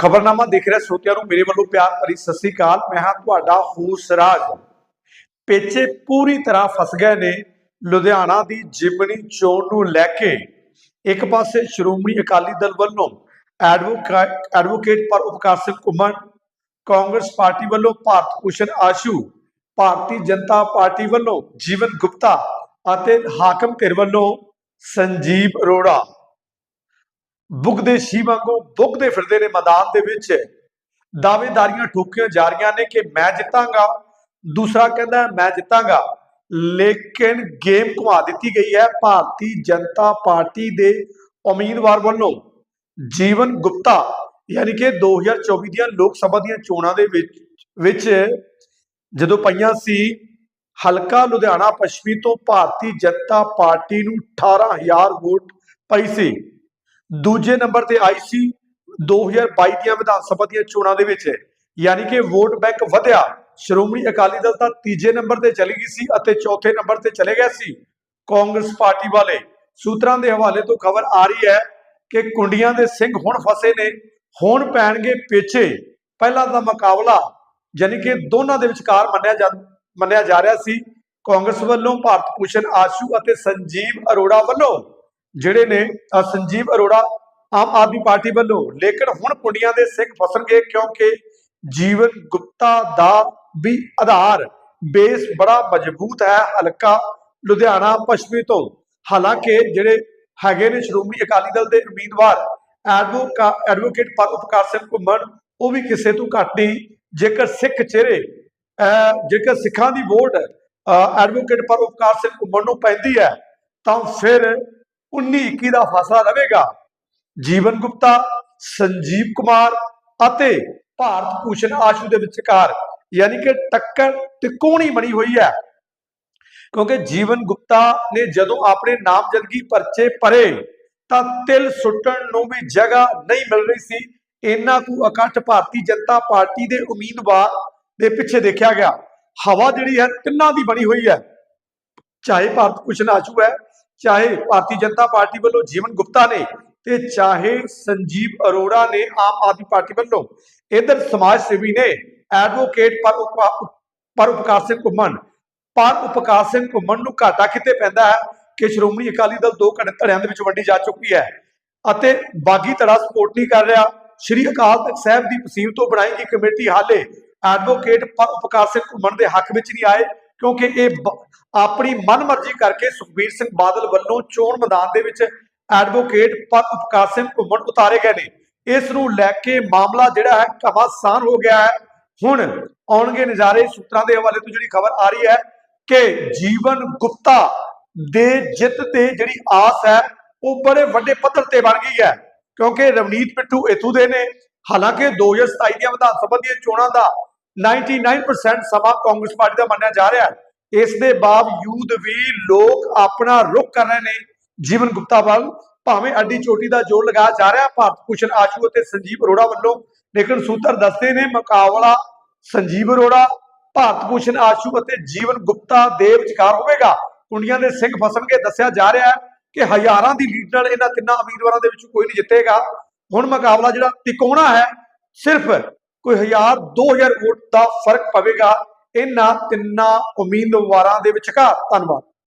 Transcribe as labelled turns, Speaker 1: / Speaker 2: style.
Speaker 1: ਖਬਰਨਾਮਾ ਦੇਖ ਰਿਹਾ ਸਰੋਤਿਆਂ ਨੂੰ, ਮੇਰੇ ਵੱਲੋਂ ਪਿਆਰ ਭਰੀ ਸਤਿ ਸ੍ਰੀ ਅਕਾਲ। ਮੈਂ ਹਾਂ ਤੁਹਾਡਾ ਹੂਸਰਾਜ ਪੇਚੇ ਪੂਰੀ ਤਰ੍ਹਾਂ ਫਸ ਗਏ ਨੇ ਲੁਧਿਆਣਾ ਦੀ ਜਿਮਨੀ ਚੋਣ ਨੂੰ ਲੈ ਕੇ। ਇੱਕ ਪਾਸੇ ਸ਼੍ਰੋਮਣੀ ਅਕਾਲੀ ਦਲ ਵੱਲੋਂ ਐਡਵੋਕਾ- ਐਡਵੋਕੇਟ ਪਰ ਉਪਕਾਰ ਸਿੰਘ ਘੁੰਮਣ, ਕਾਂਗਰਸ ਪਾਰਟੀ ਵੱਲੋਂ ਭਾਰਤ ਭੂਸ਼ਣ ਆਸ਼ੂ, ਭਾਰਤੀ ਜਨਤਾ ਪਾਰਟੀ ਵੱਲੋਂ ਜੀਵਨ ਗੁਪਤਾ ਅਤੇ ਹਾਕਮ ਧਿਰ ਵੱਲੋਂ ਸੰਜੀਵ ਅਰੋੜਾ। ਬੁੱਗ ਦੇ ਸ਼ੀ ਵਾਂਗੂ ਬੁੱਗਦੇ ਫਿਰਦੇ ਨੇ ਮੈਦਾਨ ਦੇ ਵਿੱਚ। ਦਾਅਵੇਦਾਰੀਆਂ ਠੋਕੀਆਂ ਜਾ ਰਹੀਆਂ ਨੇ ਕਿ ਮੈਂ ਜਿੱਤਾਂਗਾ। ਦੂਸਰਾ ਕਹਿੰਦਾ, ਮੈਂ ਜਿੱਤਾਂਗਾ। ਲੇਕਿਨ ਗੇਮ ਘੁਮਾ ਦਿੱਤੀ ਗਈ ਹੈ ਭਾਰਤੀ ਜਨਤਾ ਪਾਰਟੀ ਦੇ ਉਮੀਦਵਾਰ ਵੱਲੋਂ। ਜੀਵਨ ਗੁਪਤਾ, ਯਾਨੀ ਕਿ 2024 ਦੀਆਂ ਲੋਕ ਸਭਾ ਦੀਆਂ ਚੋਣਾਂ ਦੇ ਵਿੱਚ ਵਿੱਚ ਜਦੋਂ ਪਈਆਂ ਸੀ, ਹਲਕਾ ਲੁਧਿਆਣਾ ਪੱਛਮੀ ਤੋਂ ਭਾਰਤੀ ਜਨਤਾ ਪਾਰਟੀ ਨੂੰ 18000 ਵੋਟ ਪਈ ਸੀ। ਦੂਜੇ ਨੰਬਰ ਤੇ ਆਈ ਸੀ 2022 ਦੀਆਂ ਵਿਧਾਨ ਸਭਾ ਦੀਆਂ ਚੋਣਾਂ ਦੇ ਵਿੱਚ। ਯਾਨੀ ਕਿ ਵੋਟ ਬੈਂਕ ਵਧਿਆ, ਸ਼੍ਰੋਮਣੀ ਅਕਾਲੀ ਦਲ ਤਾਂ ਤੀਜੇ ਨੰਬਰ ਤੇ ਚਲੀ ਗਈ ਸੀ ਅਤੇ ਚੌਥੇ ਨੰਬਰ ਤੇ ਚਲੇ ਗਿਆ ਸੀ। ਕਾਂਗਰਸ ਪਾਰਟੀ ਵਾਲੇ ਸੂਤਰਾਂ ਦੇ ਹਵਾਲੇ ਤੋਂ ਖਬਰ ਆ ਰਹੀ ਹੈ ਕਿ ਕੁੰਡੀਆਂ ਦੇ ਸਿੰਘ ਹੁਣ ਫਸੇ ਨੇ, ਹੁਣ ਪੈਣਗੇ ਪੇਚੇ ਪਹਿਲਾਂ ਦਾ ਮੁਕਾਬਲਾ ਯਾਨੀ ਕਿ ਦੋਨਾਂ ਦੇ ਵਿਚਕਾਰ ਮੰਨਿਆ ਜਾ ਮੰਨਿਆ ਜਾ ਰਿਹਾ ਸੀ। ਕਾਂਗਰਸ ਵੱਲੋਂ ਭਾਰਤ ਭੂਸ਼ਣ ਆਸ਼ੂ ਅਤੇ ਸੰਜੀਵ ਅਰੋੜਾ ਵੱਲੋਂ ਜਿਹੜੇ ਨੇ ਸੰਜੀਵ ਅਰੋੜਾ ਆਮ ਆਦਮੀ ਪਾਰਟੀ ਵੱਲੋਂ, ਲੇਕਿਨ ਹੁਣ ਕੁੰਡੀਆਂ ਦੇ ਸਿੰਘ ਫਸਣਗੇ ਕਿਉਂਕਿ ਜੀਵਨ ਗੁਪਤਾ ਦਾ ਵੀ ਆਧਾਰ ਬੇਸ ਬੜਾ ਮਜ਼ਬੂਤ ਹੈ, ਹਲਕਾ ਲੁਧਿਆਣਾ ਪੱਛਮੀ ਤੋਂ। ਹਾਲਾਂਕਿ ਜਿਹੜੇ ਹੈਗੇ ਨੇ ਸ਼੍ਰੋਮਣੀ ਅਕਾਲੀ ਦਲ ਦੇ ਉਮੀਦਵਾਰ, ਐਡਵੋਕਾ, ਐਡਵੋਕੇਟ ਪਰ ਉਪਕਾਰ ਸਿੰਘ ਘੁੰਮਣ, ਉਹ ਵੀ ਕਿਸੇ ਤੋਂ ਘੱਟ ਨਹੀਂ। ਜੇਕਰ ਸਿੱਖ ਚਿਹਰੇ, ਅਹ ਜੇਕਰ ਸਿੱਖਾਂ ਦੀ ਵੋਟ, ਅਹ ਐਡਵੋਕੇਟ ਪਰ ਉਪਕਾਰ ਸਿੰਘ ਘੁੰਮਣ ਨੂੰ ਪੈਂਦੀ ਹੈ, ਤਾਂ ਫਿਰ 19 21 ਦਾ ਫਾਸਲਾ ਰਹੇਗਾ ਜੀਵਨ ਗੁਪਤਾ, ਸੰਜੀਵ ਕੁਮਾਰ ਅਤੇ ਭਾਰਤ ਭੂਸ਼ਣ ਆਸ਼ੂ ਦੇ ਵਿਚਕਾਰ ਯਾਨੀ ਕਿ ਟੱਕਰ ਤਿਕੋਣੀ ਬਣੀ ਹੋਈ ਹੈ। ਕਿਉਂਕਿ ਜੀਵਨ ਗੁਪਤਾ ਨੇ ਜਦੋਂ ਆਪਣੇ ਨਾਮਜ਼ਦਗੀ ਪਰਚੇ ਭਰੇ ਤਾਂ ਤਿਲ ਸੁੱਟਣ ਨੂੰ ਵੀ ਜਗ੍ਹਾ ਨਹੀਂ ਮਿਲ ਰਹੀ ਸੀ। ਇੰਨਾ ਕੁ ਇਕੱਠ ਭਾਰਤੀ ਜਨਤਾ ਪਾਰਟੀ ਦੇ ਉਮੀਦਵਾਰ ਦੇ ਪਿੱਛੇ ਦੇਖਿਆ ਗਿਆ। ਹਵਾ ਜਿਹੜੀ ਹੈ ਤਿੰਨਾਂ ਦੀ ਬਣੀ ਹੋਈ ਹੈ। ਚਾਹੇ ਭਾਰਤ ਭੂਸ਼ਣ ਆਸ਼ੂ ਹੈ ਚਾਹੇ ਭਾਰਤੀ ਜਨਤਾ ਪਾਰਟੀ ਵੱਲੋਂ ਜੀਵਨ ਗੁਪਤਾ ਨੇ ਤੇ ਚਾਹੇ ਸੰਜੀਵ ਅਰੋੜਾ ਨੇ ਆਮ ਆਦਮੀ ਪਾਰਟੀ ਵੱਲੋਂ, ਇਧਰ ਸਮਾਜ ਸੇਵੀ ਨੇ ਐਡਵੋਕੇਟ ਪਰ ਉਪਾ- ਪਰ ਉਪਕਾਰ ਸਿੰਘ ਘੁੰਮਣ, ਪਰ ਉਪਕਾਰ ਸਿੰਘ ਘੁੰਮਣ ਨੂੰ ਘਾਟਾ ਕਿਤੇ ਪੈਂਦਾ ਹੈ ਕਿ ਸ਼੍ਰੋਮਣੀ ਅਕਾਲੀ ਦਲ ਦੋ ਘੜੇ ਧੜਿਆਂ ਦੇ ਵਿੱਚ ਵੰਡੀ ਜਾ ਚੁੱਕੀ ਹੈ। ਅਤੇ ਬਾਗੀ ਧੜਾ ਸਪੋਰਟ ਨਹੀਂ ਕਰ ਰਿਹਾ। ਸ਼੍ਰੀ ਅਕਾਲ ਤਖਤ ਸਾਹਿਬ ਦੀ ਪਸੀਰ ਤੋਂ ਬਣਾਈ ਗਈ ਕਮੇਟੀ ਹਾਲੇ ਐਡਵੋਕੇਟ ਪਰ ਉਪਕਾਰ ਸਿੰਘ ਘੁੰਮਣ ਦੇ ਹੱਕ ਵਿੱਚ ਨਹੀਂ ਆਏ। ਕਿਉਂਕਿ ਇਹ ਬ- ਆਪਣੀ ਮਨਮਰਜ਼ੀ ਕਰਕੇ ਸੁਖਬੀਰ ਸਿੰਘ ਬਾਦਲ ਵੱਲੋਂ ਚੋਣ ਮੈਦਾਨ ਦੇ ਵਿੱਚ ਐਡਵੋਕੇਟ ਪਰ ਉਪਕਾਰ ਸਿੰਘ ਘੁੰਮਣ ਉਤਾਰੇ ਗਏ ਨੇ। ਇਸ ਨੂੰ ਲੈ ਕੇ ਮਾਮਲਾ ਜਿਹੜਾ ਹੈ ਘਮਾਸਾਨ ਹੋ ਗਿਆ ਹੈ। ਹੁਣ ਆਉਣਗੇ ਨਜ਼ਾਰੇ ਸੂਤਰਾਂ ਦੇ ਹਵਾਲੇ ਤੋਂ ਜਿਹੜੀ ਖਬਰ ਆ ਰਹੀ ਹੈ ਕਿ ਜੀਵਨ ਗੁਪਤਾ ਦੇ ਜਿੱਤ ਤੇ ਜਿਹੜੀ ਆਸ ਹੈ ਉਹ ਬੜੇ ਵੱਡੇ ਪੱਧਰ ਤੇ ਬਣ ਗਈ ਹੈ। ਕਿਉਂਕਿ ਰਵਨੀਤ ਪਿੱਟੂ ਇਥੋਂ ਦੇ ਨੇ। ਹਾਲਾਂਕਿ 2027 ਦੀਆਂ ਵਿਧਾਨ ਸਭਾ ਦੀਆਂ ਚੋਣਾਂ ਦਾ 99% ਸਮਾਂ ਕਾਂਗਰਸ ਪਾਰਟੀ ਦਾ ਮੰਨਿਆ ਜਾ ਰਿਹਾ ਹੈ। ਇਸ ਦੇ ਬਾਵਜੂਦ ਵੀ ਲੋਕ ਆਪਣਾ ਰੁਖ ਕਰ ਰਹੇ ਨੇ ਜੀਵਨ ਗੁਪਤਾ ਵੱਲ। ਭਾਵੇਂ ਅੱਡੀ ਚੋਟੀ ਦਾ ਜੋਰ ਲਗਾਇਆ ਜਾ ਰਿਹਾ, ਭਾਰਤ ਭੂਸ਼ਣ ਆਸ਼ੂ ਅਤੇ ਸੰਜੀਵ ਅਰੋੜਾ ਵੱਲੋਂ ਲੇਕਿਨ ਸੂਤਰ ਦੱਸਦੇ ਨੇ ਮੁਕਾਬਲਾ ਸੰਜੀਵ ਅਰੋੜਾ, ਭਾਰਤ ਭੂਸ਼ਣ ਆਸ਼ੂ ਅਤੇ ਜੀਵਨ ਗੁਪਤਾ ਦੇ ਵਿਚਕਾਰ ਹੋਵੇਗਾ। ਕੁੰਡੀਆਂ ਦੇ ਸਿੰਘ ਫਸਣਗੇ ਦੱਸਿਆ ਜਾ ਰਿਹਾ ਹੈ ਕਿ ਹਜ਼ਾਰਾਂ ਦੀ ਲੀਡ ਨਾਲ ਇਹਨਾਂ ਤਿੰਨਾਂ ਉਮੀਦਵਾਰਾਂ ਦੇ ਵਿੱਚੋਂ ਕੋਈ ਨਹੀਂ ਜਿੱਤੇਗਾ। ਹੁਣ ਮੁਕਾਬਲਾ ਜਿਹੜਾ ਤਿਕੋਣਾ ਹੈ, ਸਿਰਫ ਕੋਈ 1000 2000 ਵੋਟ ਦਾ ਫ਼ਰਕ ਪਵੇਗਾ। ਇਹਨਾਂ ਤਿੰਨਾਂ ਉਮੀਦਵਾਰਾਂ ਦੇ ਵਿਚਕਾਰ। ਧੰਨਵਾਦ।